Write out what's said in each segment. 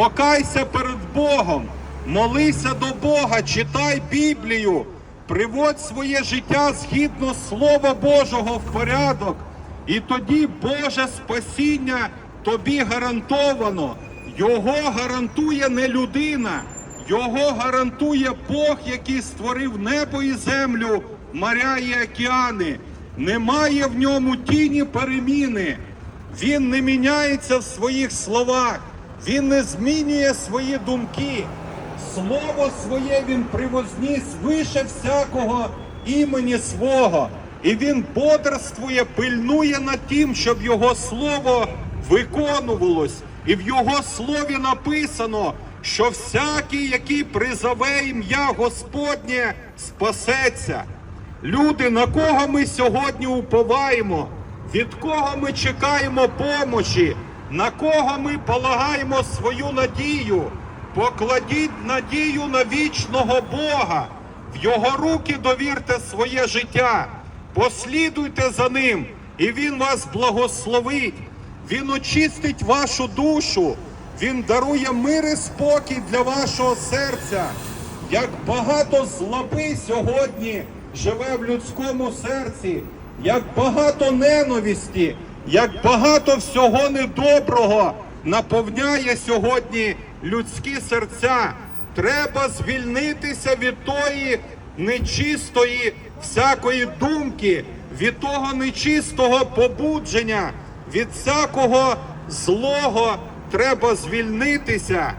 покайся перед Богом, молися до Бога, читай Біблію, приводь своє життя згідно Слова Божого в порядок, і тоді Боже спасіння тобі гарантовано. Його гарантує не людина, його гарантує Бог, який створив небо і землю, моря і океани. Немає в ньому тіні переміни. Він не міняється в своїх словах, він не змінює свої думки. Слово своє він привозніс вище всякого імені свого. І він бодрствує, пильнує над тим, щоб його слово виконувалось. І в його слові написано, що всякий, який призове ім'я Господнє, спасеться. Люди, на кого ми сьогодні уповаємо, від кого ми чекаємо помочі, на кого ми полагаємо свою надію, покладіть надію на вічного Бога, в Його руки довірте своє життя, послідуйте за ним, і Він вас благословить, Він очистить вашу душу, Він дарує мир і спокій для вашого серця. Як багато злоби сьогодні живе в людському серці, як багато ненависті, як багато всього недоброго наповняє сьогодні людські серця. Треба звільнитися від тої нечистої всякої думки, від того нечистого побудження, від всякого злого треба звільнитися.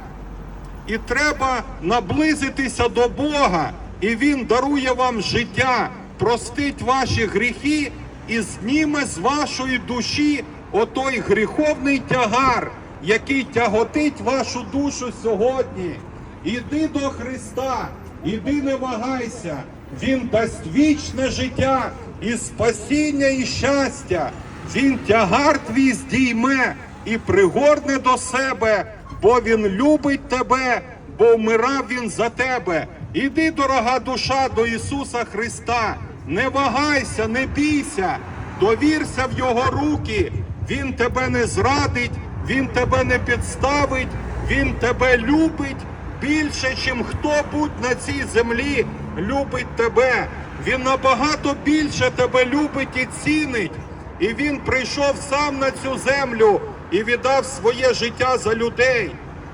І треба наблизитися до Бога, і Він дарує вам життя, простить ваші гріхи і зніме з вашої душі отой гріховний тягар, який тяготить вашу душу сьогодні. Іди до Христа, іди не вагайся, Він дасть вічне життя і спасіння, і щастя. Він тягар твій здійме і пригорне до себе бо він любить тебе, бо вмирав він за тебе. Іди, дорога душа, до Ісуса Христа. Не вагайся, не бійся, довірся в Його руки. Він тебе не зрадить, Він тебе не підставить, Він тебе любить більше, чим хто-будь на цій землі любить тебе. Він набагато більше тебе любить і цінить. І він прийшов сам на цю землю і віддав своє життя за людей.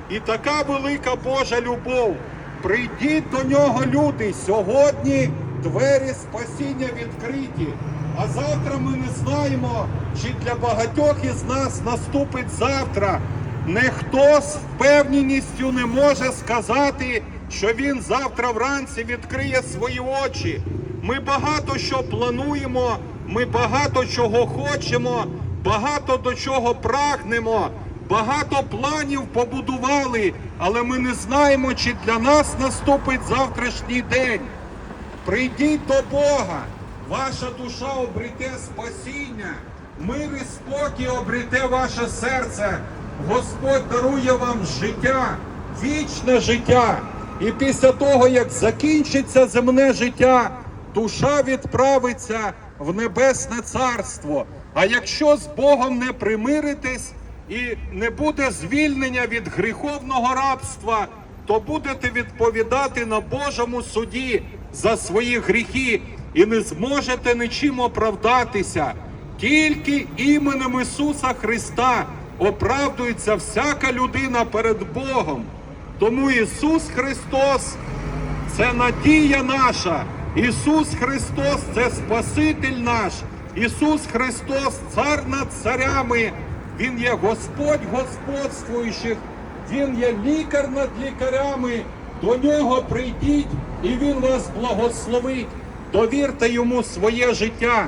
І така велика Божа любов. Прийдіть до нього, люди. Сьогодні двері спасіння відкриті. А завтра ми не знаємо, чи для багатьох із нас наступить завтра. Ніхто з впевненістю не може сказати, що він завтра вранці відкриє свої очі. Ми багато що плануємо, ми багато чого хочемо, багато до чого прагнемо, багато планів побудували, але ми не знаємо, чи для нас наступить завтрашній день. Прийдіть до Бога, ваша душа обрете спасіння, мир і спокій обрете ваше серце. Господь дарує вам життя, вічне життя. І після того, як закінчиться земне життя, душа відправиться в небесне царство. А якщо з Богом не примиритесь і не буде звільнення від гріховного рабства, то будете відповідати на Божому суді за свої гріхи і не зможете нічим оправдатися. Тільки іменем Ісуса Христа оправдується всяка людина перед Богом. Тому Ісус Христос це надія наша. Ісус Христос це Спаситель наш. Ісус Христос, цар над царями. Він є Господь господствуючих, Він є лікар над лікарями. До нього прийдіть, і Він вас благословить. Довірте йому своє життя.